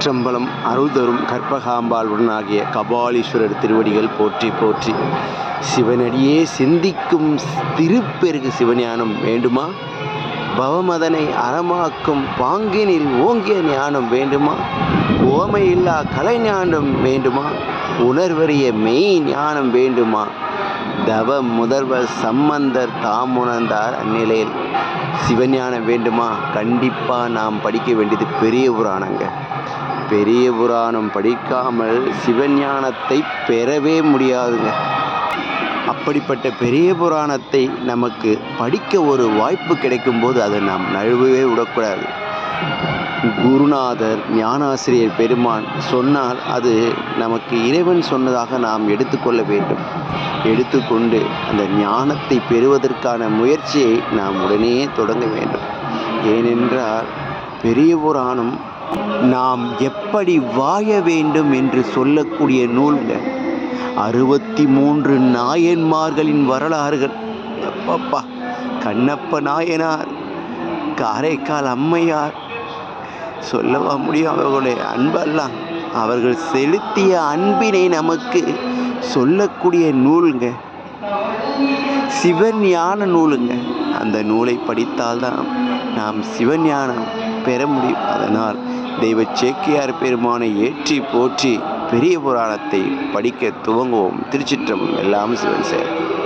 திருச்சிற்றம்பலம் அருள் தரும் கற்பகாம்பாள் உடனாகிய கபாலீஸ்வரர் திருவடிகள் போற்றி போற்றி. சிவனடியே சிந்திக்கும் திருப்பெருகு சிவஞானம் வேண்டுமா? பவமதனை அறமாக்கும் பாங்கினில் ஓங்கிய ஞானம் வேண்டுமா? ஓமையில்லா கலைஞானம் வேண்டுமா? உணர்வறிய மெய் ஞானம் வேண்டுமா? தவ முதல்வர் சம்பந்தர் தாம் உணர்ந்தார் அந்நிலையில். சிவஞானம் வேண்டுமா? கண்டிப்பாக நாம் படிக்க வேண்டியது பெரிய புராணங்க. பெரிய புராணம் படிக்காமல் சிவஞானத்தை பெறவே முடியாதுங்க. அப்படிப்பட்ட பெரிய புராணத்தை நமக்கு படிக்க ஒரு வாய்ப்பு கிடைக்கும்போது அதை நாம் நழுவவே விடக்கூடாது. குருநாதர் ஞானாசிரியர் பெருமான் சொன்னால் அது நமக்கு இறைவன் சொன்னதாக நாம் எடுத்துக்கொள்ள வேண்டும். எடுத்துக்கொண்டு அந்த ஞானத்தை பெறுவதற்கான முயற்சியை நாம் உடனே தொடங்க வேண்டும். ஏனென்றால் பெரிய புராணம் நாம் எப்படி வாழ வேண்டும் என்று சொல்லக்கூடிய நூல்கள். அறுபத்தி மூன்று நாயன்மார்களின் வரலாறுகள். எப்பப்பா கண்ணப்ப நாயனார் காரைக்கால் அம்மையார் சொல்லவா முடியும் அவர்களுடைய அன்பெல்லாம். அவர்கள் செலுத்திய அன்பினை நமக்கு சொல்லக்கூடிய நூலுங்க சிவஞான நூலுங்க அந்த நூலை படித்தால்தான் நாம் சிவஞானம். பெற முடியும். அதனால் தெய்வ சேக்கியார் பெருமானை ஏற்றி போற்றி பெரிய புராணத்தை படிக்க துவங்குவோம். திருச்சிற்றம் எல்லாம் சிவன் செயல்